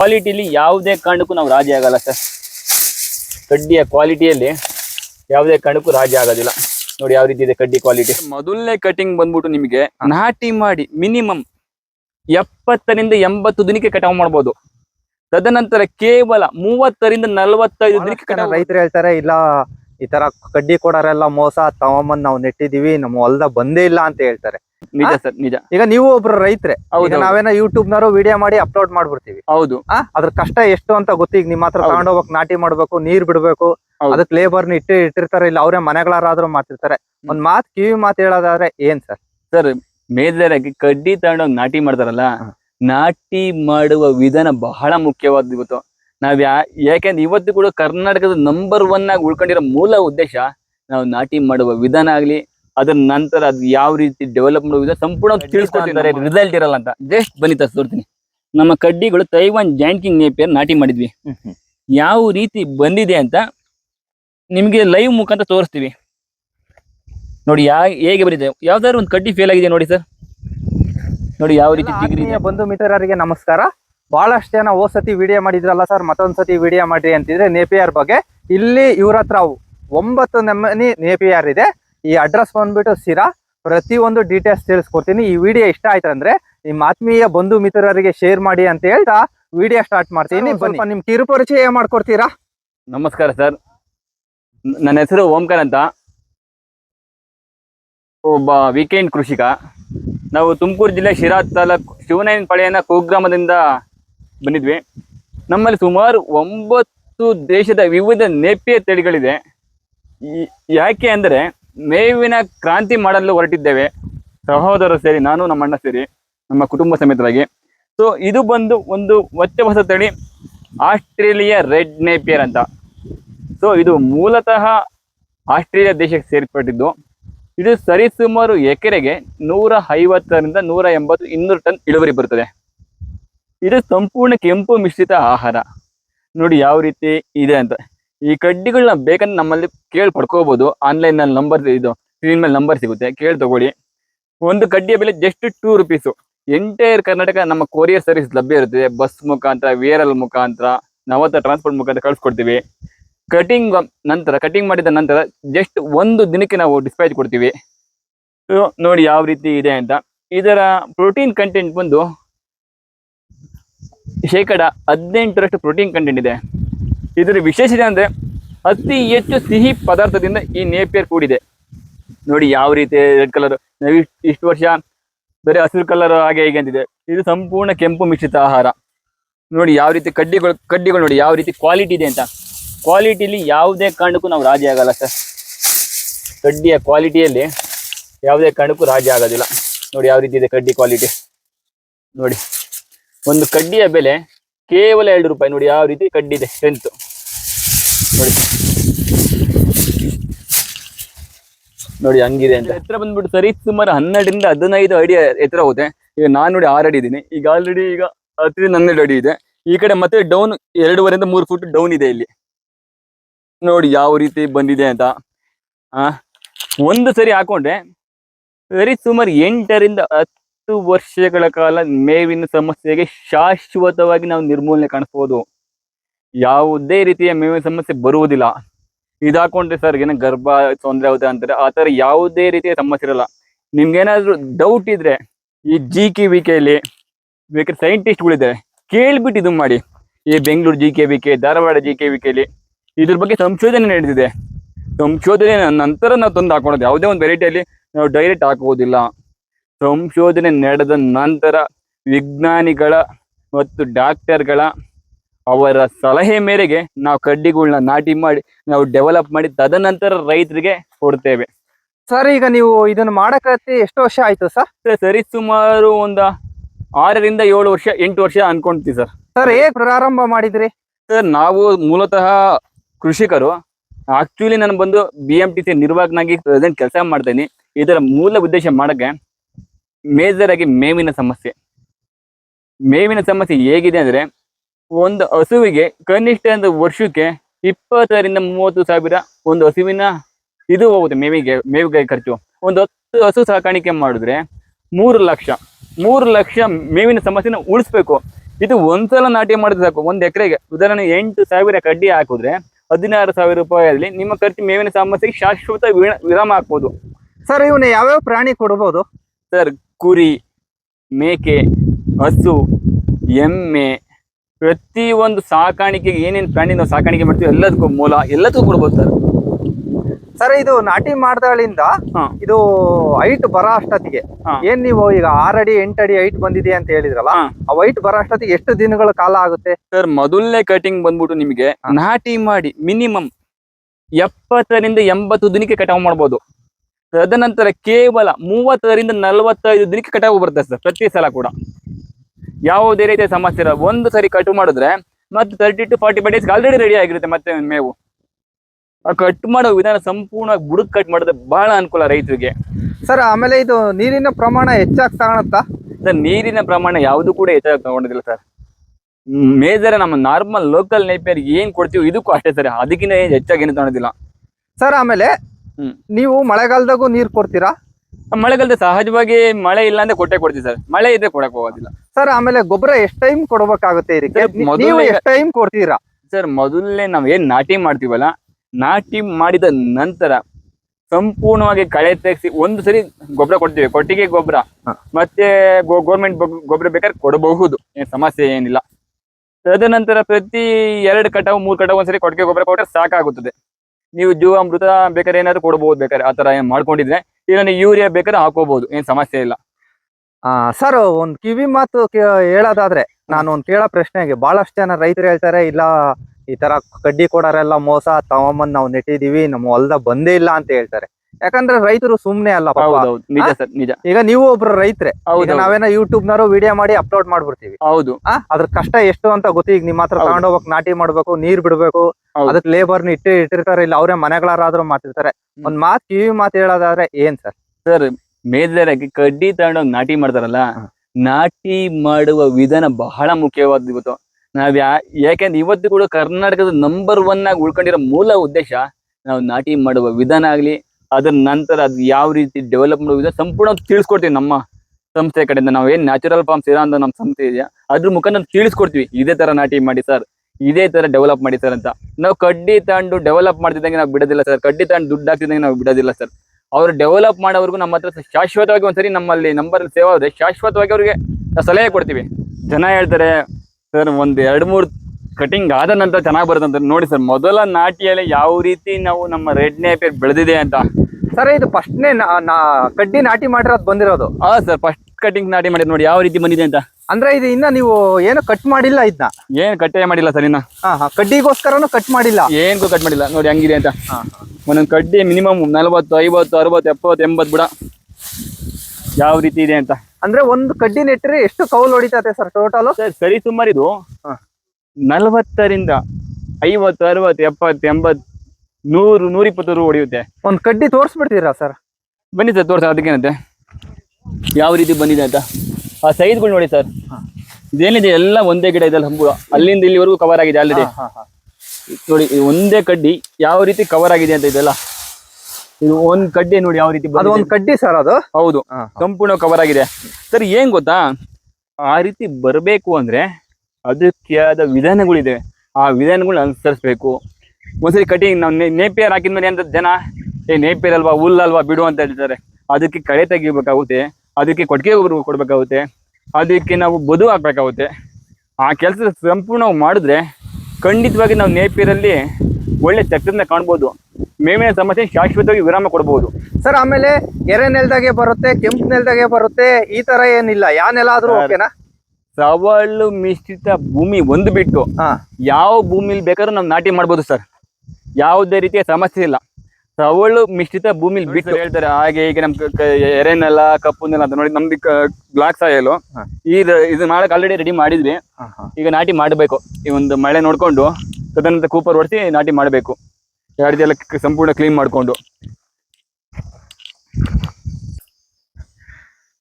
ಕ್ವಾಲಿಟಿಲಿ ಯಾವುದೇ ಕಾರಣಕ್ಕೂ ನಾವು ರಾಜಿ ಆಗಲ್ಲ ಸರ್. ಕಡ್ಡಿಯ ಕ್ವಾಲಿಟಿಯಲ್ಲಿ ಯಾವುದೇ ಕಾರಣಕ್ಕೂ ರಾಜಿ ಆಗೋದಿಲ್ಲ. ನೋಡಿ ಯಾವ ರೀತಿ ಇದೆ ಕಡ್ಡಿ ಕ್ವಾಲಿಟಿ ಮೊದಲನೇ ಕಟಿಂಗ್ ಬಂದ್ಬಿಟ್ಟು ನಿಮಗೆ ನಾಟಿ ಮಾಡಿ ಮಿನಿಮಮ್ ಎಪ್ಪತ್ತರಿಂದ ಎಂಬತ್ತು ದಿನಕ್ಕೆ ಕಟಾವು ಮಾಡ್ಬೋದು. ತದನಂತರ ಕೇವಲ ಮೂವತ್ತರಿಂದ ನಲವತ್ತೈದು ದಿನಕ್ಕೆ ಕಟಾವು ರೈತರು ಹೇಳ್ತಾರೆ ಇಲ್ಲ ಈ ತರ ಕಡ್ಡಿ ಕೊಡೋರೆಲ್ಲ ಮೋಸ ತಗೊಂಬಂದ್ ನಾವು ನೆಟ್ಟಿದೀವಿ ನಮ್ಮ ಹೊಲದ ಬಂದೇ ಇಲ್ಲ ಅಂತ ಹೇಳ್ತಾರೆ. ನಿಜ ಸರ್ ನಿಜ. ಈಗ ನೀವು ಒಬ್ರು ರೈತರೆ ನಾವೇನ ಯೂಟ್ಯೂಬ್ ನಾರು ವಿಡಿಯೋ ಮಾಡಿ ಅಪ್ಲೋಡ್ ಮಾಡ್ಬಿಡ್ತೀವಿ. ಹೌದು. ಅದ್ರ ಕಷ್ಟ ಎಷ್ಟು ಅಂತ ಗೊತ್ತೀಗ ನಿಮ್ ಹತ್ರ ತಗೊಂಡ್ ನಾಟಿ ಮಾಡ್ಬೇಕು ನೀರ್ ಬಿಡ್ಬೇಕು. ಅದಕ್ಕೆ ಲೇಬರ್ನ ಇಟ್ಟು ಇಟ್ಟಿರ್ತಾರೆ ಇಲ್ಲ ಅವರೇ ಮನೆಗಳಾದ್ರೂ ಮಾತಿರ್ತಾರೆ ಒಂದ್ ಮಾತ್ ಕಿವಿ ಮಾತ್ ಹೇಳೋದಾದ್ರೆ ಏನ್ ಸರ್? ಸರ್ ಆಗಿ ಕಡ್ಡಿ ತಗೊಂಡೋಗಿ ನಾಟಿ ಮಾಡ್ತಾರಲ್ಲ ನಾಟಿ ಮಾಡುವ ವಿಧಾನ ಬಹಳ ಮುಖ್ಯವಾದ ಇವತ್ತು. ನಾವ್ ಯಾ ಯಾಕೆಂದ್ರೆ ಇವತ್ತು ಕೂಡ ಕರ್ನಾಟಕದ ನಂಬರ್ ಒನ್ ಆಗಿ ಉಳ್ಕೊಂಡಿರೋ ಮೂಲ ಉದ್ದೇಶ ನಾವು ನಾಟಿ ಮಾಡುವ ವಿಧಾನ ಆಗ್ಲಿ ಅದ್ರ ನಂತರ ಅದು ಯಾವ ರೀತಿ ಡೆವಲಪ್ ಹೋಗಿದೆ ಸಂಪೂರ್ಣ ತಿಳಿಸ್ಕೊಟ್ಟಿದ್ದಾರೆ ರಿಸಲ್ಟ್ ಇರಲ್ಲ ಅಂತ. ಜಸ್ಟ್ ಬನ್ನಿ ತೋರಿಸ್ತೀನಿ ನಮ್ಮ ಕಡ್ಡಿಗಳು ತೈವಾನ್ ಜಾಯಿಂಟ್ ಕಿಂಗ್ ನೇಪಿಯರ್ ನಾಟಿ ಮಾಡಿದ್ವಿ. ಯಾವ ರೀತಿ ಬಂದಿದೆ ಅಂತ ನಿಮಗೆ ಲೈವ್ ಮುಖಾಂತರ ತೋರಿಸ್ತೀವಿ. ನೋಡಿ ಯಾ ಹೇಗೆ ಬಂದಿದೆ? ಯಾವ್ದಾದ್ರು ಒಂದು ಕಡ್ಡಿ ಫೇಲ್ ಆಗಿದೆ ನೋಡಿ ಸರ್? ನೋಡಿ ಯಾವ ರೀತಿ ಡಿಗ್ರಿ ಬಂದು ಬಂಧು ಅವರಿಗೆ ನಮಸ್ಕಾರ. ಬಹಳಷ್ಟು ಜನ ಸತಿ ವಿಡಿಯೋ ಮಾಡಿದ್ರಲ್ಲ ಸರ್ ಮತ್ತೊಂದ್ ಸತಿ ವಿಡಿಯೋ ಮಾಡ್ರಿ ಅಂತಿದ್ರೆ ನೇಪಿಯರ್ ಬಗ್ಗೆ. ಇಲ್ಲಿ ಇವ್ರ ಹತ್ರ ಒಂಬತ್ತು ನೆಮ್ಮನಿ ನೇಪಿಯರ್ ಇದೆ. ಈ ಅಡ್ರೆಸ್ ಬಂದ್ಬಿಟ್ಟು ಸಿರಾ. ಪ್ರತಿಯೊಂದು ಡೀಟೇಲ್ಸ್ ತಿಳಿಸ್ಕೊಡ್ತೀನಿ. ಈ ವಿಡಿಯೋ ಇಷ್ಟ ಆಯ್ತು ಅಂದ್ರೆ ನಿಮ್ಮ ಆತ್ಮೀಯ ಬಂಧು ಮಿತ್ರರಿಗೆ ಶೇರ್ ಮಾಡಿ ಅಂತ ಹೇಳ್ತಾ ವಿಡಿಯೋ ಸ್ಟಾರ್ಟ್ ಮಾಡ್ತೀನಿ. ಸ್ವಲ್ಪ ನಿಮ್ ಕಿರು ಪರಿಚಯ ಮಾಡ್ಕೊಡ್ತೀರಾ? ನಮಸ್ಕಾರ ಸರ್. ನನ್ನ ಹೆಸರು ಓಂಕಾರ ಅಂತ. ಒಬ್ಬ ವೀಕೆಂಡ್ ಕೃಷಿಕ. ನಾವು ತುಮಕೂರು ಜಿಲ್ಲೆ ಶಿರಾ ತಾಲೂಕು ಶಿವನಯನ ಪಳೆಯನ ಕುಗ್ರಾಮದಿಂದ ಬಂದಿದ್ವಿ. ನಮ್ಮಲ್ಲಿ ಸುಮಾರು ಒಂಬತ್ತು ದೇಶದ ವಿವಿಧ ನೇಪಿಯ ತಳಿಗಳಿದೆ. ಯಾಕೆ ಅಂದರೆ ಮೇವಿನ ಕ್ರಾಂತಿ ಮಾಡಲು ಹೊರಟಿದ್ದೇವೆ. ಸಹೋದರ ಸೇರಿ, ನಾನು ನಮ್ಮ ಅಣ್ಣ ಸೇರಿ, ನಮ್ಮ ಕುಟುಂಬ ಸಮೇತರಾಗಿ. ಸೊ ಇದು ಬಂದು ಒಂದು ಹೊಚ್ಚ ಹೊಸ ತಳಿ ಆಸ್ಟ್ರೇಲಿಯಾ ರೆಡ್ ನೇಪಿಯರ್ ಅಂತ. ಸೊ ಇದು ಮೂಲತಃ ಆಸ್ಟ್ರೇಲಿಯಾ ದೇಶಕ್ಕೆ ಸೇರ್ಪಟ್ಟಿದ್ದು. ಇದು ಸರಿಸುಮಾರು ಎಕರೆಗೆ ನೂರ ಐವತ್ತರಿಂದ ನೂರ ಎಂಬತ್ತು ಇನ್ನೂರು ಟನ್ ಇಳುವರಿ ಬರುತ್ತದೆ. ಇದು ಸಂಪೂರ್ಣ ಕೆಂಪು ಮಿಶ್ರಿತ ಆಹಾರ. ನೋಡಿ ಯಾವ ರೀತಿ ಇದೆ ಅಂತ. ಈ ಕಡ್ಡಿಗಳನ್ನ ಬೇಕಂದ್ರೆ ನಮ್ಮಲ್ಲಿ ಕೇಳಿ ಪಡ್ಕೋಬಹುದು ಆನ್ಲೈನ್ನಲ್ಲಿ ನಂಬರ್ ಇದು ಸ್ಕ್ರೀನ್ ಮೇಲೆ ನಂಬರ್ ಸಿಗುತ್ತೆ. ಕೇಳಿ ತಗೊಳ್ಳಿ. ಒಂದು ಕಡ್ಡಿಯ ಬೆಲೆ just two rupees entire Karnataka ನಮ್ಮ ಕೊರಿಯರ್ ಸರ್ವಿಸ್ ಲಭ್ಯ ಇರುತ್ತದೆ ಬಸ್ ಮುಖಾಂತರ ವೇರಲ್ ಮುಖಾಂತರ ನವತ್ತ ಟ್ರಾನ್ಸ್ಪೋರ್ಟ್ ಮುಖಾಂತರ ಕಳ್ಸಿಕೊಡ್ತೀವಿ. ಕಟಿಂಗ್ ನಂತರ ಕಟಿಂಗ್ ಮಾಡಿದ ನಂತರ ಜಸ್ಟ್ ಒಂದು ದಿನಕ್ಕೆ ನಾವು ಡಿಸ್ಪ್ಯಾಚ್ ಕೊಡ್ತೀವಿ. ನೋಡಿ ಯಾವ ರೀತಿ ಇದೆ ಅಂತ. ಇದರ ಪ್ರೋಟೀನ್ ಕಂಟೆಂಟ್ ಬಂದು ಶೇಕಡ ಹದಿನೆಂಟರಷ್ಟು ಪ್ರೋಟೀನ್ ಕಂಟೆಂಟ್ ಇದೆ. ಇದರ ವಿಶೇಷತೆ ಅಂದ್ರೆ ಅತಿ ಹೆಚ್ಚು ಸಿಹಿ ಪದಾರ್ಥದಿಂದ ಈ ನೇಪಿಯರ್ ಕೂಡಿದೆ. ನೋಡಿ ಯಾವ ರೀತಿ ರೆಡ್ ಕಲರ್ ನಾವು ಇಷ್ಟ್- ಇಷ್ಟು ವರ್ಷ ಬರೀ ಹಸಿರು ಕಲರ್ ಹಾಗೆ ಹೀಗೆ ಅಂತಿದೆ. ಇದು ಸಂಪೂರ್ಣ ಕೆಂಪು ಮಿಶ್ರಿತ ಆಹಾರ. ನೋಡಿ ಯಾವ ರೀತಿ ಕಡ್ಡಿಗಳು ಕಡ್ಡಿಗಳು ನೋಡಿ ಯಾವ ರೀತಿ ಕ್ವಾಲಿಟಿ ಇದೆ ಅಂತ. ಕ್ವಾಲಿಟಿಲಿ ಯಾವುದೇ ಕಾರಣಕ್ಕೂ ನಾವು ರಾಜಿ ಆಗಲ್ಲ ಸರ್. ಕಡ್ಡಿಯ ಕ್ವಾಲಿಟಿಯಲ್ಲಿ ಯಾವುದೇ ಕಾರಣಕ್ಕೂ ರಾಜಿ ಆಗೋದಿಲ್ಲ. ನೋಡಿ ಯಾವ ರೀತಿ ಇದೆ ಕಡ್ಡಿ ಕ್ವಾಲಿಟಿ ನೋಡಿ, ಒಂದು ಕಡ್ಡಿಯ ಬೆಲೆ ಕೇವಲ ಎರಡು ರೂಪಾಯಿ. ನೋಡಿ ಯಾವ ರೀತಿ ಕಡ್ಡಿ ಇದೆ ಸ್ಟ್ರೆಂತ್ ನೋಡಿ. ನೋಡಿ, ಹಂಗಿದೆ ಅಂತ. ಎತ್ತರ ಬಂದ್ಬಿಟ್ಟು ಸರಿ, ಸುಮಾರು ಹನ್ನೆರಡರಿಂದ ಹದಿನೈದು ಅಡಿ ಎತ್ತರ ಹೋದೆ ಈಗ ನಾನು ನೋಡಿ ಆರು ಅಡಿ ಇದ್ದೀನಿ ಈಗ ಆಲ್ರೆಡಿ ಈಗ ಹತ್ತರಿಂದ ಹನ್ನೆರಡು ಅಡಿ ಇದೆ. ಈ ಕಡೆ ಮತ್ತೆ ಡೌನ್ ಎರಡೂವರೆಯಿಂದ ಮೂರು ಫುಟ್ ಡೌನ್ ಇದೆ ಇಲ್ಲಿ. ನೋಡಿ ಯಾವ ರೀತಿ ಬಂದಿದೆ ಅಂತ. ಆ, ಒಂದು ಸರಿ ಹಾಕೊಂಡ್ರೆ ಸರಿ ಸುಮಾರು ಎಂಟರಿಂದ ಹತ್ತು ವರ್ಷಗಳ ಕಾಲ ಮೇವಿನ ಸಮಸ್ಯೆಗೆ ಶಾಶ್ವತವಾಗಿ ನಾವು ನಿರ್ಮೂಲನೆ ಕಾಣಿಸ್ಬೋದು. ಯಾವುದೇ ರೀತಿಯ ಮೇವಿನ ಸಮಸ್ಯೆ ಬರುವುದಿಲ್ಲ. ಇದಾಕೊಂಡ್ರೆ ಸರ್ ಏನೋ ಗರ್ಭ ತೊಂದರೆ ಆಗುತ್ತೆ ಅಂತಾರೆ. ಆ ಥರ ಯಾವುದೇ ರೀತಿಯ ಸಮಸ್ಯೆ ಇರಲ್ಲ. ನಿಮ್ಗೇನಾದ್ರೂ ಡೌಟ್ ಇದ್ರೆ ಈ ಜಿ ಕೆ ವಿ ಕೆಯಲ್ಲಿ ಬೇಕಾದ್ರೆ ಸೈಂಟಿಸ್ಟ್ಗಳಿದ್ದಾರೆ ಕೇಳ್ಬಿಟ್ಟು ಇದು ಮಾಡಿ. ಈ Bengaluru G K V K Dharwad G K V ಕೆಲಿ ಇದ್ರ ಬಗ್ಗೆ ಸಂಶೋಧನೆ ನಡೆದಿದೆ. ಸಂಶೋಧನೆ ನಂತರ ನಾವು ತಂದು ಹಾಕೊಳ್ಳೋದು ಯಾವುದೇ ಒಂದು ವೆರೈಟಿಯಲ್ಲಿ ನಾವು ಡೈರೆಕ್ಟ್ ಹಾಕುವುದಿಲ್ಲ ಸಂಶೋಧನೆ ನಡೆದ ನಂತರ ವಿಜ್ಞಾನಿಗಳ ಮತ್ತು ಡಾಕ್ಟರ್ಗಳ ಅವರ ಸಲಹೆ ಮೇರೆಗೆ ನಾವು ಕಡ್ಡಿಗಳನ್ನ ನಾಟಿ ಮಾಡಿ ನಾವು ಡೆವಲಪ್ ಮಾಡಿ ತದನಂತರ ರೈತರಿಗೆ ಕೊಡ್ತೇವೆ. ಸರ್ ಈಗ ನೀವು ಇದನ್ನ ಮಾಡಕತ್ತಿ ಎಷ್ಟು ವರ್ಷ ಆಯ್ತು ಸರ್ ಸರಿ ಸುಮಾರು ಒಂದು ಆರರಿಂದ ಏಳು ವರ್ಷ ಎಂಟು ವರ್ಷ ಅನ್ಕೊಂತೀವಿ ಸರ್ ಸರ್ ಏ ಪ್ರಾರಂಭ ಮಾಡಿದ್ರಿ? ಸರ್ ನಾವು ಮೂಲತಃ ಕೃಷಿಕರು. ಆಕ್ಚುಲಿ ನಾನು ಬಂದು ಬಿ ಎಂ ಟಿ ಸಿ ನಿರ್ವಾಹಕನಾಗಿ ಪ್ರೆಸೆಂಟ್ ಕೆಲಸ ಮಾಡ್ತೇನೆ. ಇದರ ಮೂಲ ಉದ್ದೇಶ ಮಾಡಕ್ಕೆ ಮೇಜರ್ ಆಗಿ ಮೇವಿನ ಸಮಸ್ಯೆ. ಮೇವಿನ ಸಮಸ್ಯೆ ಹೇಗಿದೆ ಅಂದ್ರೆ ಒಂದು ಹಸುವಿಗೆ ಕನಿಷ್ಠ ಒಂದು ವರ್ಷಕ್ಕೆ ಇಪ್ಪತ್ತರಿಂದ ಮೂವತ್ತು ಸಾವಿರ ಒಂದು ಹಸುವಿನ ಇದು ಹೋಗುತ್ತೆ ಮೇವಿಗೆ ಮೇವಿಗೆ ಖರ್ಚು. ಒಂದು ಹತ್ತು ಹಸು ಸಾಕಾಣಿಕೆ ಮಾಡಿದ್ರೆ ಮೂರು ಲಕ್ಷ. ಮೂರು ಲಕ್ಷ ಮೇವಿನ ಸಮಸ್ಯೆನ ಉಳಿಸ್ಬೇಕು. ಇದು ಒಂದ್ಸಲ ನಾಟಿ ಮಾಡಿದ್ರೆ ಸಾಕು. ಒಂದು ಎಕರೆಗೆ ಉದಾಹರಣೆ ಎಂಟು ಸಾವಿರ ಕಡ್ಡಿ ಹಾಕಿದ್ರೆ ಹದಿನಾರು ಸಾವಿರ ರೂಪಾಯಿಯಲ್ಲಿ ನಿಮ್ಮ ಖರ್ಚು ಮೇವಿನ ಸಮಸ್ಯೆಗೆ ಶಾಶ್ವತ ವಿರ- ವಿರಾಮ ಹಾಕ್ಬೋದು. ಸರ್ ಇವನ್ನ ಯಾವ್ಯಾವ ಪ್ರಾಣಿ ಕೊಡ್ಬೋದು? ಸರ್ ಕುರಿ ಮೇಕೆ ಹಸು ಎಮ್ಮೆ ಪ್ರತಿಯೊಂದು ಸಾಕಾಣಿಕೆಗೆ ಏನೇನು ಪ್ರಾಣಿ ನಾವು ಸಾಕಾಣಿಕೆ ಮಾಡ್ತೀವಿ ಎಲ್ಲದಕ್ಕೂ ಮೂಲ ಎಲ್ಲದಕ್ಕೂ ಕೊಡ್ಬೋದು ಸರ್ ಸರ್ ಇದು ನಾಟಿ ಮಾಡ್ದಾಳಿಂದ ಇದು ಹೈಟ್ ಬರೋ ಅಷ್ಟೊತ್ತಿಗೆ. ಏನ್ ನೀವು ಈಗ ಆರಡಿ ಎಂಟಡಿ ಹೈಟ್ ಬಂದಿದೆ ಅಂತ ಹೇಳಿದ್ರಲ್ಲ ಆ ಹೈಟ್ ಬರೋ ಅಷ್ಟೊತ್ತಿಗೆ ಎಷ್ಟು ದಿನಗಳ ಕಾಲ ಆಗುತ್ತೆ? ಸರ್ ಮೊದಲನೇ ಕಟಿಂಗ್ ಬಂದ್ಬಿಟ್ಟು ನಿಮಗೆ ನಾಟಿ ಮಾಡಿ ಮಿನಿಮಮ್ ಎಪ್ಪತ್ತರಿಂದ ಎಂಬತ್ತು ದಿನಕ್ಕೆ ಕಟಾವು ಮಾಡ್ಬೋದು. ತದನಂತರ ಕೇವಲ ಮೂವತ್ತರಿಂದ ನಲವತ್ತೈದು ದಿನಕ್ಕೆ ಕಟಾವು ಬರುತ್ತೆ ಸರ್ ಪ್ರತಿ ಸಲ ಕೂಡ. ಯಾವುದೇ ರೀತಿಯ ಸಮಸ್ಯೆ ಇರೋ ಒಂದು ಸರಿ ಕಟ್ ಮಾಡಿದ್ರೆ ಮತ್ತೆ thirty to forty five days already ready ಆಗಿರುತ್ತೆ ಮತ್ತೆ ಮೇವು. ಆ ಕಟ್ ಮಾಡೋ ವಿಧಾನ ಸಂಪೂರ್ಣವಾಗಿ ಬುಡಕ್ ಕಟ್ ಮಾಡಿದ್ರೆ ಬಹಳ ಅನುಕೂಲ ರೈತರಿಗೆ. ಸರ್ ಆಮೇಲೆ ಇದು ನೀರಿನ ಪ್ರಮಾಣ ಹೆಚ್ಚಾಗಿ ತಗೊಳತ್ತಾ ಸರ್ ನೀರಿನ ಪ್ರಮಾಣ ಯಾವುದು ಕೂಡ ಹೆಚ್ಚಾಗಿ ತಗೊಂಡಿಲ್ಲ ಸರ್ ಮೇಜರ್ ನಮ್ಮ ನಾರ್ಮಲ್ ಲೋಕಲ್ ನೇಪಿಯರ್ ಏನ್ ಕೊಡ್ತೀವಿ ಇದಕ್ಕೂ ಅಷ್ಟೇ ಸರ್ ಅದಕ್ಕಿಂತ ಹೆಚ್ಚಾಗಿ ಏನು ತಗೊಳೋದಿಲ್ಲ ಸರ್ ಆಮೇಲೆ. ನೀವು ಮಳೆಗಾಲದಾಗೂ ನೀರ್ ಕೊಡ್ತೀರಾ? ಮಳೆಗಾಲದ ಸಹಜವಾಗಿ ಮಳೆ ಇಲ್ಲ ಅಂದ್ರೆ ಕೊಟ್ಟೆ ಕೊಡ್ತೀವಿ ಸರ್. ಮಳೆ ಇದ್ರೆ ಕೊಡಕ್ ಹೋಗೋದಿಲ್ಲ. ಸರ್ ಆಮೇಲೆ ಗೊಬ್ಬರ ಎಷ್ಟ್ ಟೈಮ್ ಕೊಡ್ಬೇಕಾಗುತ್ತೆ ಇದಕ್ಕೆ? ಸರ್, ನೀವು ಎಷ್ಟ್ ಟೈಮ್ ಕೊಡ್ತೀರಾ? ಸರ್ ಮೊದಲನೇ ನಾವ್ ಏನ್ ನಾಟಿ ಮಾಡ್ತೀವಲ್ಲ ನಾಟಿ ಮಾಡಿದ ನಂತರ ಸಂಪೂರ್ಣವಾಗಿ ಕಳೆ ತೆಗೆಸಿ ಒಂದು ಸರಿ ಗೊಬ್ಬರ ಕೊಡ್ತೀವಿ. ಕೊಟ್ಟಿಗೆ ಗೊಬ್ಬರ ಹ. ಮತ್ತೆ ಗೌರ್ಮೆಂಟ್ ಗೊಬ್ಬರ ಬೇಕಾದ್ರೆ ಕೊಡಬಹುದು. ಏನ್ ಸಮಸ್ಯೆ ಏನಿಲ್ಲ. ತದನಂತರ ಪ್ರತಿ ಎರಡು ಕಟಾವು ಮೂರು ಕಟಾವು ಒಂದ್ಸರಿ ಕೊಟ್ಟಿಗೆ ಗೊಬ್ಬರ ಕೊಟ್ಟರೆ ಸಾಕಾಗುತ್ತದೆ. ನೀವು ಜೀವಾಮೃತ ಬೇಕಾದ್ರೆ ಏನಾದ್ರು ಕೊಡಬಹುದು ಬೇಕಾದ್ರೆ ಆ ತರ ಏನ್ ಮಾಡ್ಕೊಂಡಿದ್ರೆ. ಇಲ್ಲ ನೀವು ಯೂರಿಯಾ ಬೇಕಾದ್ರೆ ಹಾಕೋಬಹುದು ಏನ್ ಸಮಸ್ಯೆ ಇಲ್ಲ. ಸರ್ ಒಂದ್ ಕಿವಿ ಮಾತು ಹೇಳೋದಾದ್ರೆ, ನಾನು ಒಂದ್ ಕೇಳೋ ಪ್ರಶ್ನೆಗೆ ಬಹಳಷ್ಟು ಜನ ರೈತರು ಹೇಳ್ತಾರೆ, ಇಲ್ಲ, ಈ ತರ ಕಡ್ಡಿ ಕೊಡೋರೆಲ್ಲ ಮೋಸ, ತಗೊಂಬಂದ್ ನಾವು ನೆಟ್ಟಿದೀವಿ ನಮ್ಮ ಹೊಲ್ದಾಗ ಬಂದೇ ಇಲ್ಲ ಅಂತ ಹೇಳ್ತಾರೆ. ಯಾಕಂದ್ರೆ ರೈತರು ಸುಮ್ನೆ ಅಲ್ಲ ಹೌದೌದು. ನಿಜ ಸರ್ ನಿಜ. ಈಗ ನೀವು ಒಬ್ರು ರೈತರೆ ಈಗ ನಾವೇನ ಯೂಟ್ಯೂಬ್ ನಾರು ವಿಡಿಯೋ ಮಾಡಿ ಅಪ್ಲೋಡ್ ಮಾಡ್ಬಿಡ್ತೀವಿ. ಹೌದು. ಅದ್ರ ಕಷ್ಟ ಎಷ್ಟು ಅಂತ ಗೊತ್ತಿ. ಈಗ ನಿಮ್ಮ ಹತ್ರ ತಗೊಂಡ್ ತಗೊಂಡೋಗ್ಬೇಕು ನಾಟಿ ಮಾಡ್ಬೇಕು ನೀರ್ ಬಿಡ್ಬೇಕು. ಅದಕ್ಕೆ ಅದಕ್ ಲೇಬರ್ ಇಟ್ಟು ಇಟ್ಟಿರ್ತಾರೆ ಇಲ್ಲ ಅವ್ರೇ ಮನೆಗಳಾದ್ರೂ ಮಾತಿರ್ತಾರೆ. ಒಂದ್ ಮಾತ್ ಕಿವಿ ಮಾತು ಹೇಳೋದಾದ್ರೆ ಏನ್ ಸರ್? ಸರ್ ಮೇಜರ್ ಕಡ್ಡಿ ತಗೊಂಡೋಗಿ ನಾಟಿ ಮಾಡ್ತಾರಲ್ಲ ನಾಟಿ ಮಾಡುವ ವಿಧಾನ ಬಹಳ ಮುಖ್ಯವಾದ ಇವತ್ತು. ನಾವ್ ಯಾ ಯಾಕೆಂದ್ರೆ ಇವತ್ತು ಕೂಡ ಕರ್ನಾಟಕದ ನಂಬರ್ ಒನ್ ಆಗಿ ಉಳ್ಕೊಂಡಿರೋ ಮೂಲ ಉದ್ದೇಶ ನಾವು ನಾಟಿ ಮಾಡುವ ವಿಧಾನ ಆಗ್ಲಿ ಅದ್ರ ನಂತರ ಅದು ಯಾವ ರೀತಿ ಡೆವಲಪ್ ವಿಧಾನ ಸಂಪೂರ್ಣ ತಿಳಿಸ್ಕೊಡ್ತೀವಿ ನಮ್ಮ ಸಂಸ್ಥೆ ಕಡೆಯಿಂದ. ನಾವು ಏನ್ ನ್ಯಾಚುರಲ್ ಫಾರ್ಮ್ಸ್ ಇರೋ ಅಂತ ನಮ್ಮ ಸಂಸ್ಥೆ ಇದೆಯಾ? ಅದ್ರ ಮುಖಾಂತರ ತಿಳಿಸ್ಕೊಡ್ತೀವಿ. ಇದೇ ತರ ನಾಟಿ ಮಾಡಿ ಸರ್ ಇದೇ ತರ ಡೆವಲಪ್ ಮಾಡಿ ಸರ್ ಅಂತ. ನಾವು ಕಡ್ಡಿ ತಗೊಂಡು ಡೆವಲಪ್ ಮಾಡ್ತಿದ್ದಂಗೆ ನಾವು ಬಿಡೋದಿಲ್ಲ ಸರ್ ಕಡ್ಡಿ ತಗೊಂಡು ದುಡ್ಡು ಹಾಕ್ತಿದ್ದಂಗೆ ನಾವು ಬಿಡೋದಿಲ್ಲ ಸರ್ ಅವ್ರು ಡೆವಲಪ್ ಮಾಡೋವರೆಗೂ ನಮ್ಮ ಹತ್ರ ಶಾಶ್ವತವಾಗಿ ಒಂದ್ಸರಿ ನಮ್ಮಲ್ಲಿ ನಂಬರ್ ಸೇವ್ ಆದರೆ ಶಾಶ್ವತವಾಗಿ ಅವ್ರಿಗೆ ಸಲಹೆ ಕೊಡ್ತೀವಿ. ಜನ ಹೇಳ್ತಾರೆ ಸರ್ ಒಂದ್ ಎರಡ್ ಮೂರ್ ಕಟಿಂಗ್ ಆದ ನಂತರ ಚೆನ್ನಾಗಿ ಬರುತ್ತೆ ಅಂತ ನೋಡಿ ಸರ್. ಮೊದಲ ನಾಟಿಯಲ್ಲಿ ಯಾವ ರೀತಿ ನಾವು ನಮ್ಮ ರೆಡ್ ನೇಪಿಯರ್ ಬೆಳೆದಿದೆ ಅಂತ. ಸರ್ ಇದು ಫಸ್ಟ್ನೇ ಕಡ್ಡಿ ನಾಟಿ ಮಾಡಿರೋದು ಬಂದಿರೋದು. ಹಾ ಸರ್ ಫಸ್ಟ್ ಕಟಿಂಗ್ ನಾಟಿ ಮಾಡಿದ್ ನೋಡಿ ಯಾವ ರೀತಿ ಬಂದಿದೆ ಅಂತ. ಅಂದ್ರೆ ಇದು ಇನ್ನ ನೀವು ಏನು ಕಟ್ ಮಾಡಿಲ್ಲ ಇದನ್ನ ಏನ್ ಕಟ್ಟೇ ಮಾಡಿಲ್ಲ ಸರ್ ಇನ್ನ. ಕಡ್ಡಿಗೋಸ್ಕರನು ಕಟ್ ಮಾಡಿಲ್ಲ. ಏನ್ಗೂ ಕಟ್ ಮಾಡಿಲ್ಲ. ನೋಡಿ ಹಂಗಿದೆ ಅಂತ. ಒಂದೊಂದು ಕಡ್ಡಿ ಮಿನಿಮಮ್ ನಲ್ವತ್ತು ಐವತ್ತು ಅರವತ್ತು ಎಪ್ಪತ್ತು ಎಂಬತ್ತು ಬುಡ. ಯಾವ ರೀತಿ ಇದೆ ಅಂತ. ಅಂದ್ರೆ ಒಂದು ಕಡ್ಡಿ ನೆಟ್ಟರೆ ಎಷ್ಟು ಕೌಲ್ ಹೊಡಿತತೆ ಸರ್ ಟೋಟಲ್ ಸರ್ ಸುಮಾರು ಇದು. ನಲವತ್ತರಿಂದ ಐವತ್ತು ಅರವತ್ತು ಎಪ್ಪತ್ತು ಎಂಬತ್ತು ನೂರು ನೂರಿಪ್ಪತ್ತು ರೂ ಹೊಡೆಯುತ್ತೆ. ಒಂದು ಕಡ್ಡಿ ತೋರಿಸ್ಬಿಡ್ತೀರಾ ಸರ್? ಬನ್ನಿ ಸರ್ ತೋರ್ಸ ಅದಕ್ಕೇನಂತೆ? ಯಾವ ರೀತಿ ಬಂದಿದೆ ಅಂತ. ಆ ಸೈಜ್ಗಳು ನೋಡಿ ಸರ್. ಇದೇನಿದೆ? ಎಲ್ಲ ಒಂದೇ ಗಿಡ ಇದೆಲ್ಲ ಹಂಬುಳ ಅಲ್ಲಿಂದ ಇಲ್ಲಿವರೆಗೂ ಕವರ್ ಆಗಿದೆ ಆಲ್ರೆಡಿ ನೋಡಿ ಒಂದೇ ಕಡ್ಡಿ ಯಾವ ರೀತಿ ಕವರ್ ಆಗಿದೆ ಅಂತ ಇದೆಲ್ಲ ಇದು ಒಂದ್ ಕಡ್ಡಿ ನೋಡಿ ಯಾವ ರೀತಿ ಅದು ಒಂದು ಕಡ್ಡಿ ಸರ್ ಅದು? ಹೌದು. ಸಂಪೂರ್ಣ ಕವರ್ ಆಗಿದೆ. ಸರ್ ಏನ್ ಗೊತ್ತಾ? ಆ ರೀತಿ ಬರಬೇಕು ಅಂದ್ರೆ ಅದಕ್ಕೆ ಆದ ವಿಧಾನಗಳಿದೆ. ಆ ವಿಧಾನಗಳನ್ನ ಅನುಸರಿಸ್ಬೇಕು. ಒಂದ್ಸರಿ ಕಟಿಂಗ್ ನಾವು ನೇಪಿಯರ್ ಹಾಕಿದ್ಮೇಲೆ ಅಂತ ಜನ? ಏ ನೇಪಿಯರ್ ಅಲ್ವಾ ಹುಲ್ಲಲ್ವಾ ಬಿಡು ಅಂತ ಹೇಳ್ತಾರೆ. ಅದಕ್ಕೆ ಕಳೆ ತೆಗಿಬೇಕಾಗುತ್ತೆ. ಅದಕ್ಕೆ ಕೊಟ್ಟಿಗೆ ಗೊಬ್ಬರ ಕೊಡ್ಬೇಕಾಗುತ್ತೆ. ಅದಕ್ಕೆ ನಾವು ಬದು ಹಾಕ್ಬೇಕಾಗುತ್ತೆ. ಆ ಕೆಲಸ ಸಂಪೂರ್ಣ ಮಾಡಿದ್ರೆ ಖಂಡಿತವಾಗಿ ನಾವು ನೇಪಿಯರಲ್ಲಿ ಒಳ್ಳೆ ಚಕ್ರದಿಂದ ಕಾಣ್ಬೋದು. ಮೇವಿನ ಸಮಸ್ಯೆ ಶಾಶ್ವತವಾಗಿ ವಿರಾಮ ಕೊಡ್ಬೋದು. ಸರ್ ಆಮೇಲೆ ಎರೆ ನೆಲದಾಗೆ ಬರುತ್ತೆ ಕೆಂಪು ನೆಲದಾಗೆ ಬರುತ್ತೆ ಈ ತರ ಏನಿಲ್ಲ. ಯಾವ ನೆಲ ಆದ್ರೂ ಓಕೆನಾ ಸವಾಲು ಮಿಶ್ರಿತ ಭೂಮಿ ಒಂದು ಬಿಟ್ಟು ಯಾವ ಭೂಮಿಲಿ ಬೇಕಾದ್ರೂ ನಾವು ನಾಟಿ ಮಾಡ್ಬೋದು ಸರ್. ಯಾವುದೇ ರೀತಿಯ ಸಮಸ್ಯೆ ಇಲ್ಲ. ಸವಳು ಮಿಶ್ರಿತ ಭೂಮಿಲಿ ಬಿಟ್ಟು ಹೇಳ್ತಾರೆ ಹಾಗೆ ಈಗ ನಮ್ ಎರೆನೆಲ್ಲ ಕಪ್ಪುನೆಲ್ಲ ಅಂತ ನೋಡಿ ನಮ್ದು ಬ್ಲಾಕ್ ಸಾಯಲು. ಈ ಇದು ಮಾಡಕ್ ಆಲ್ರೆಡಿ ರೆಡಿ ಮಾಡಿದ್ವಿ. ಈಗ ನಾಟಿ ಮಾಡಬೇಕು. ಈ ಒಂದು ಮಳೆ ನೋಡ್ಕೊಂಡು ತದನಂತರ ಕೂಪರ್ ಹೊಡಿಸಿ ನಾಟಿ ಮಾಡಬೇಕು. ಎರಡು ಎಲ್ಲ ಸಂಪೂರ್ಣ ಕ್ಲೀನ್ ಮಾಡ್ಕೊಂಡು.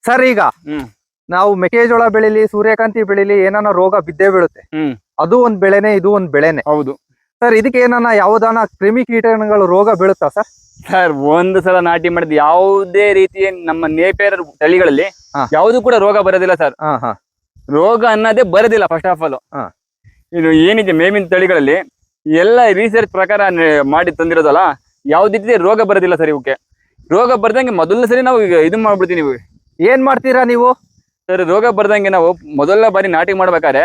ಸರ್ ಈಗ ಹ್ಮ್. ನಾವು ಮೆಕ್ಕೆಜೋಳ ಬೆಳಿಲಿ ಸೂರ್ಯಕಾಂತಿ ಬೆಳಿಲಿ ಏನಾನ ರೋಗ ಬಿದ್ದೇ ಬೀಳುತ್ತೆ. ಹ್ಮ್. ಅದು ಒಂದ್ ಬೆಳೆನೆ ಇದು ಒಂದ್ ಬೆಳೆನೆ. ಹೌದು. ಸರ್ ಇದಕ್ಕೆ ಏನಾನ ಯಾವ್ದಾನ ಕ್ರಿಮಿ ಕೀಟಗಳು ರೋಗ ಬೀಳುತ್ತಾ ಸರ್? ಸರ್ ಒಂದ್ ಸಲ ನಾಟಿ ಮಾಡಿದ ಯಾವುದೇ ರೀತಿಯ ನಮ್ಮ ನೇಪೇರ ತಳಿಗಳಲ್ಲಿ ಯಾವ್ದು ಕೂಡ ರೋಗ ಬರೋದಿಲ್ಲ ಸರ್. ರೋಗ ಅನ್ನೋದೇ ಬರೋದಿಲ್ಲ ಫಸ್ಟ್ ಆಫ್ ಆಲ್ ಹಾ. ಇದು ಏನಿದೆ ಮೇವಿನ ತಳಿಗಳಲ್ಲಿ ಎಲ್ಲ ರಿಸರ್ಚ್ ಪ್ರಕಾರ ಮಾಡಿ ತಂದಿರೋದಲ್ಲ ಯಾವ್ದಿದ್ರೆ ರೀತಿ ರೋಗ ಬರೋದಿಲ್ಲ ಸರ್ ಇವಕ್ಕೆ ರೋಗ ಬರ್ದಂಗೆ ಮೊದಲನೇ ಸರಿ ನಾವು ಈಗ ಇದು ಮಾಡ್ಬಿಡ್ತೀವಿ ನೀವು. ಏನ್ ಮಾಡ್ತೀರಾ ನೀವು? ಸರ್, ರೋಗ ಬರ್ದಂಗೆ ನಾವು ಮೊದಲನೇ ಬಾರಿ ನಾಟಿ ಮಾಡ್ಬೇಕಾದ್ರೆ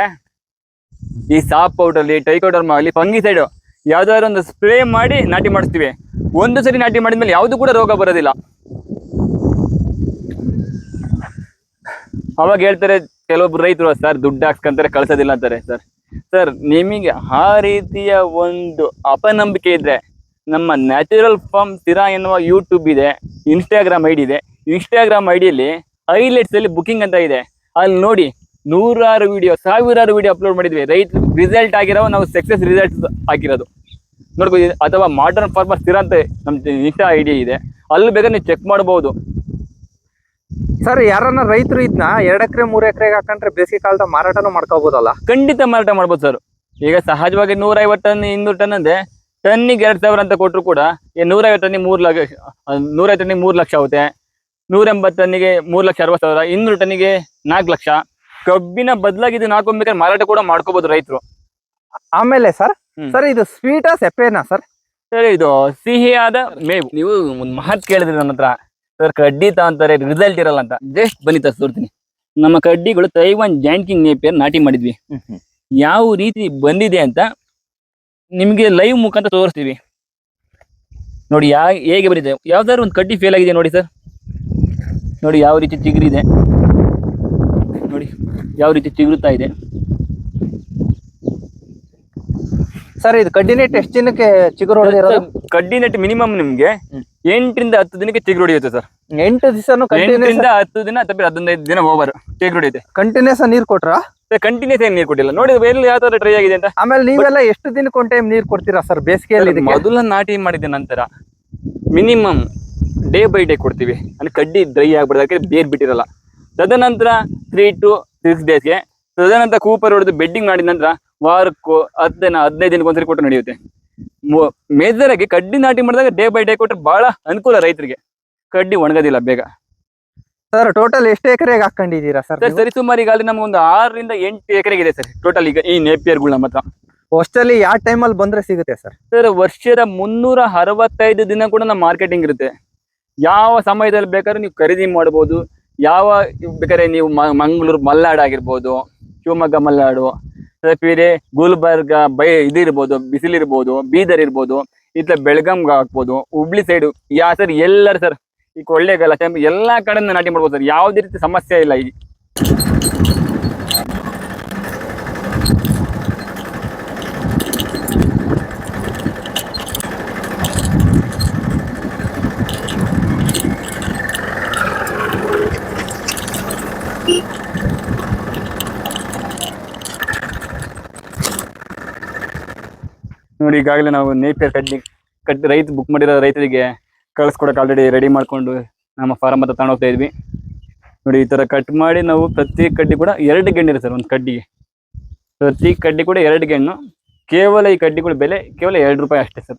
ಈ ಸಾಪ್ ಪೌಡರ್ಲಿ ಟೈಕೌಡರ್ ಆಗಲಿ, ಫಂಗಿಸೈಡ್ ಯಾವ್ದಾದ್ರು ಒಂದು ಸ್ಪ್ರೇ ಮಾಡಿ ನಾಟಿ ಮಾಡಿಸ್ತೀವಿ. ಒಂದು ಸರಿ ನಾಟಿ ಮಾಡಿದ್ಮೇಲೆ ಯಾವ್ದು ಕೂಡ ರೋಗ ಬರೋದಿಲ್ಲ. ಅವಾಗ ಹೇಳ್ತಾರೆ ಕೆಲವೊಬ್ರು ರೈತರು, ಸರ್, ದುಡ್ಡು ಹಾಕ್ಸ್ಕೊಂತಾರೆ, ಕಳ್ಸೋದಿಲ್ಲ ಅಂತಾರೆ, ಸರ್. ಸರ್, ನಿಮಗೆ ಆ ರೀತಿಯ ಒಂದು ಅಪನಂಬಿಕೆ ಇದ್ರೆ, ನಮ್ಮ ನ್ಯಾಚುರಲ್ ಫಾರ್ಮ್ ಸ್ಥಿರ ಎನ್ನುವ ಯೂಟ್ಯೂಬ್ ಇದೆ ಇನ್ಸ್ಟಾಗ್ರಾಮ್ ಐಡಿ ಇದೆ. ಇನ್ಸ್ಟಾಗ್ರಾಮ್ ಐಡಿಯಲ್ಲಿ ಹೈಲೈಟ್ಸ್ ಅಲ್ಲಿ ಬುಕಿಂಗ್ ಅಂತ ಇದೆ. ಅಲ್ಲಿ ನೋಡಿ ನೂರಾರು ವಿಡಿಯೋ ಸಾವಿರಾರು ವಿಡಿಯೋ ಅಪ್ಲೋಡ್ ಮಾಡಿದ್ವಿ. ರೈಟ್ ರಿಸಲ್ಟ್ ಆಗಿರೋ ನಾವು ಸಕ್ಸಸ್ ರಿಸಲ್ಟ್ಸ್ ಆಗಿರೋದು. ನೋಡ್ಬೋದು ಅಥವಾ ಮಾಡರ್ನ್ ಫಾರ್ಮರ್ ಸ್ಥಿರ ಅಂತ ನಮ್ಮ ಇನ್ಸ್ಟಾ ಐಡಿಯಾ ಇದೆ. ಅಲ್ಲಿ ಬೇಗ ನೀವು ಚೆಕ್ ಮಾಡಬಹುದು ಸರ್ ಯಾರನ್ನ ರೈತರು ಇದನ್ನ ಎರಡ್ ಎಕರೆ ಮೂರ್ ಎಕರೆಗೆ ಹಾಕೊಂಡ್ರೆ ಬೇಸಿಗೆ ಕಾಲದ ಮಾರಾಟನೂ ಮಾಡ್ಕೋಬಹುದಲ್ಲ ಖಂಡಿತ ಮಾರಾಟ ಮಾಡ್ಬೋದು ಸರ್ ಈಗ ಸಹಜವಾಗಿ ನೂರೈವತ್ತು ಟನ್ ಇನ್ನೂರು ಟನ್ ಅಂದ್ರೆ ಟನ್ನಿಗೆ ಎರಡ್ ಸಾವಿರ ಅಂತ ಕೊಟ್ಟರು ಕೂಡ ನೂರೈವತ್ತು ಟನ್ನಿಗೆ ಮೂರು ಲಕ್ಷ ನೂರೈವತ್ತು ಟನ್ನಿಗೆ ಮೂರು ಲಕ್ಷ ಆಗುತ್ತೆ. ನೂರ ಎಂಬತ್ತು ಟನ್ನಿಗೆ ಮೂರು ಲಕ್ಷ ಅರವತ್ತು ಸಾವಿರ ಇನ್ನೂರು ಟನ್ನಿಗೆ ನಾಲ್ಕು ಲಕ್ಷ. ಕಬ್ಬಿನ ಬದಲಾಗಿ ಇದನ್ನ ಬೇಕಾದ್ರೆ ಮಾರಾಟ ಕೂಡ ಮಾಡ್ಕೋಬಹುದು ರೈತರು. ಆಮೇಲೆ ಸರ್. ಸರ್ ಇದು ಸ್ವೀಟಾ ಸೆಪ್ಪೆನಾ ಸರ್? ಸರ್ ಇದು ಸಿಹಿಯಾದ ಮೇವು. ನೀವು ಒಂದು ಮಾತು ಕೇಳಿದ್ರಿ ನನ್ನ ಹತ್ರ. ಸರ್ ಕಡ್ಡಿ ಅಂತಾರೆ ರಿಸಲ್ಟ್ ಇರಲ್ಲ ಅಂತ. ಜಸ್ಟ್ ಬನ್ನಿ ತೋರ್ತೀನಿ. ನಮ್ಮ ಕಡ್ಡಿಗಳು ತೈವಾನ್ ಜಾಯಿಂಟ್ ಕಿಂಗ್ ನೇಪಿಯರ್ ನಾಟಿ ಮಾಡಿದ್ವಿ. ಯಾವ ರೀತಿ ಬಂದಿದೆ ಅಂತ ನಿಮಗೆ ಲೈವ್ ಮುಖಾಂತರ ತೋರಿಸ್ತೀವಿ. ನೋಡಿ ಯಾ ಹೇಗೆ ಬಂದಿದೆ? ಯಾವ್ದಾದ್ರು ಒಂದು ಕಡ್ಡಿ ಫೇಲ್ ಆಗಿದೆ ನೋಡಿ ಸರ್. ನೋಡಿ ಯಾವ ರೀತಿ ಚಿಗುರಿದೆ. ನೋಡಿ ಯಾವ ರೀತಿ ಚಿಗುರುತ್ತಾ ಇದೆ. ಸರ್ ಇದು ಕಡ್ಡಿ ನೆಟ್ ಎಷ್ಟು ದಿನಕ್ಕೆ ಚಿಗುರು ಹೊಡೆದಿರೋದು ಕಡ್ಡಿ ನೆಟ್ ಮಿನಿಮಮ್ ನಿಮ್ಗೆ ಎಂಟರಿಂದ ಹತ್ತು ದಿನಕ್ಕೆ ಚಿಗುರು ಹೊಡೆಯುತ್ತೆ ಸರ್. ಎಂಟು ದಿವಸನು ಎಂಟರಿಂದ ಹತ್ತು ದಿನ ಅಥವಾ ಹದಿನೈದು ದಿನ ಓವರ್ ಚಿಗುರು ಹೊಡೆಯುತ್ತೆ. ಕಂಟಿನ್ಯೂಸ್ ನೀರು ಕೊಟ್ರಾ? ಕಂಟಿನ್ಯೂಸ್ ಏನ್ ನೀರು ಕೊಟ್ಟಿಲ್ಲ. ನೋಡಿ ಬೇರೆ ಯಾವ ತರ ಟ್ರೈ ಆಗಿದೆ ಅಂತ. ಆಮೇಲೆ ನೀವೆಲ್ಲ ಎಷ್ಟು ದಿನಕ್ಕೆ ಒನ್ ಟೈಮ್ ನೀರು ಕೊಡ್ತೀರಾ ಸರ್ ಬೇಸಿಗೆಯಲ್ಲಿ ಮೊದಲ ನಾಟಿ ಮಾಡಿದ ನಂತರ ಮಿನಿಮಮ್ ಡೇ ಬೈ ಡೇ ಕೊಡ್ತೀವಿ. ಅಂದ್ರೆ ಕಡ್ಡಿ ಡ್ರೈ ಆಗ್ಬಿಡೋದಕ್ಕೆ ಬೇರ್ ಬಿಟ್ಟಿರಲ್ಲ. ತದನಂತರ ತ್ರೀ ಟು ಸಿಕ್ಸ್ ಡೇಸ್ಗೆ ತದನಂತರ ಕೂಪರ್ ಹೊಡೆದು ಬೆಡ್ಡಿಂಗ್ ಮಾಡಿದ ನಂತರ ವಾರಕ್ಕೂ ಹತ್ತು ದಿನ ಹದಿನೈದು ದಿನಕ್ಕೆ ಒಂದ್ಸರಿ ಕೊಟ್ಟು ನಡೆಯುತ್ತೆ. ಮೇಜರ್ ಆಗಿ ಕಡ್ಡಿ ನಾಟಿ ಮಾಡಿದಾಗ ಡೇ ಬೈ ಡೇ ಕೊಟ್ಟರೆ ಬಹಳ ಅನುಕೂಲ ರೈತರಿಗೆ. ಕಡ್ಡಿ ಒಣಗೋದಿಲ್ಲ ಬೇಗ. ಸರ್ ಟೋಟಲ್ ಎಷ್ಟು ಎಕರೆಗೆ ಹಾಕೊಂಡಿದ್ದೀರಾ ಸರ್ ಸರ್ ಸುಮಾರು ಈಗ ಅಲ್ಲಿ ನಮ್ಗೆ ಒಂದು ಆರರಿಂದ ಎಂಟು ಎಕರೆಗೆ ಇದೆ ಸರ್ ಟೋಟಲ್ ಈಗ ಈ ನೇಪಿಯರ್ಗಳು ನಮ್ಮ ಹತ್ರ ಅಷ್ಟಲ್ಲಿ ಯಾವ ಟೈಮಲ್ಲಿ ಬಂದ್ರೆ ಸಿಗುತ್ತೆ ಸರ್ ಸರ್ ವರ್ಷದ ಮುನ್ನೂರ ಅರವತ್ತೈದು ದಿನ ಕೂಡ ನಮ್ಮ ಮಾರ್ಕೆಟಿಂಗ್ ಇರುತ್ತೆ. ಯಾವ ಸಮಯದಲ್ಲಿ ಬೇಕಾದ್ರೂ ನೀವು ಖರೀದಿ ಮಾಡ್ಬೋದು. ಯಾವ ಬೇಕಾದ್ರೆ ನೀವು ಮಂಗಳೂರು ಮಲ್ನಾಡು ಆಗಿರ್ಬೋದು, ಶಿವಮೊಗ್ಗ ಮಲ್ನಾಡು ಬೇರೆ ಗುಲ್ಬರ್ಗ ಬೈ, ಇದಿರ್ಬೋದು, ಬಿಸಿಲಿರ್ಬೋದು ಬೀದರ್ ಇರ್ಬೋದು ಇತ್ತ ಬೆಳಗಾಂಗೆ ಹಾಕ್ಬೋದು ಹುಬ್ಳಿ ಸೈಡು ಯಾ ಸರ್ ಎಲ್ಲರೂ ಸರ್ ಈ ಸರ್ ಎಲ್ಲಾ ಕಡೆಯಿಂದ ನಾಟಿ ಮಾಡ್ಬೋದು ಸರ್ ಯಾವುದೇ ರೀತಿ ಸಮಸ್ಯೆ ಇಲ್ಲ ಈ. ನೋಡಿ ಈಗಾಗಲೇ ನಾವು ನೇಪಿಯರ್ ಕಡ್ಡಿ ಕಟ್ಟಿ ರೈತ ಬುಕ್ ಮಾಡಿರೋ ರೈತರಿಗೆ ಕಳ್ಸ್ಕೊಡಕ್ಕೆ ಆಲ್ರೆಡಿ ರೆಡಿ ಮಾಡ್ಕೊಂಡು ನಮ್ಮ ಫಾರಮ್ ಹತ್ರ ತಗೊಂಡು ಹೋಗ್ತಾ ಇದ್ವಿ. ನೋಡಿ ಈ ತರ ಕಟ್ ಮಾಡಿ ನಾವು ಪ್ರತಿ ಕಡ್ಡಿ ಕೂಡ ಎರಡು ಗೆಣ್ಣು ಸರ್, ಒಂದು ಕಡ್ಡಿಗೆ. ಪ್ರತಿ ಕಡ್ಡಿ ಕೂಡ ಎರಡು ಗೆಣ್ಣು ಕೇವಲ ಈ ಕಡ್ಡಿಗಳ ಬೆಲೆ ಕೇವಲ ಎರಡು ರೂಪಾಯಿ ಅಷ್ಟೇ ಸರ್.